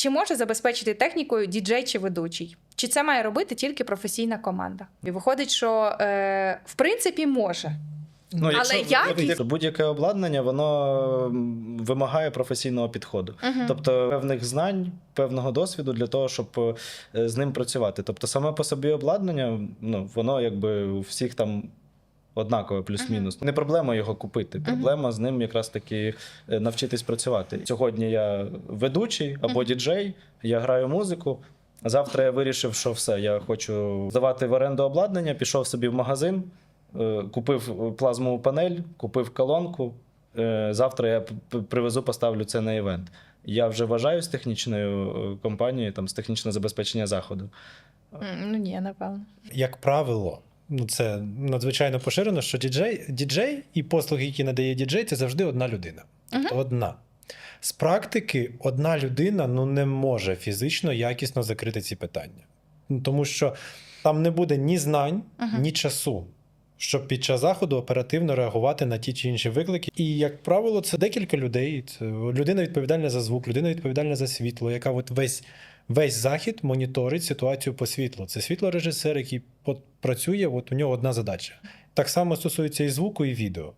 Чи може забезпечити технікою діджей чи ведучий? Чи це має робити тільки професійна команда? І виходить, що е, в принципі може. Ну, Але якість- то будь-яке обладнання, воно вимагає професійного підходу, Мгм. тобто певних знань, певного досвіду для того, щоб е, з ним працювати. Тобто, саме по собі обладнання, ну воно якби у всіх там. Однакове, плюс-мінус. Не проблема його купити. Проблема з ним якраз таки е, навчитись працювати. Сьогодні я ведучий або діджей, я граю музику. Завтра я вирішив, що все, я хочу здавати в оренду обладнання, пішов собі в магазин, е, купив плазмову панель, купив колонку. Е, Завтра я привезу, поставлю це на івент. Я вже вважаюсь технічною е, компанією, там з технічного забезпечення заходу. Ну ні, напевно. Як правило, ну це надзвичайно поширено, що діджей, діджей і послуги, які надає діджей, це завжди одна людина. Тобто одна. З практики одна людина ну, не може фізично якісно закрити ці питання. Ну, Тому що там не буде ні знань, Мгм. ні часу, щоб під час заходу оперативно реагувати на ті чи інші виклики. І, як правило, це декілька людей. Це людина відповідальна за звук, людина відповідальна за світло, яка от весь, весь захід моніторить ситуацію по світлу. Це світлорежисер, який працює, от у нього одна задача. Так само стосується і звуку, і відео.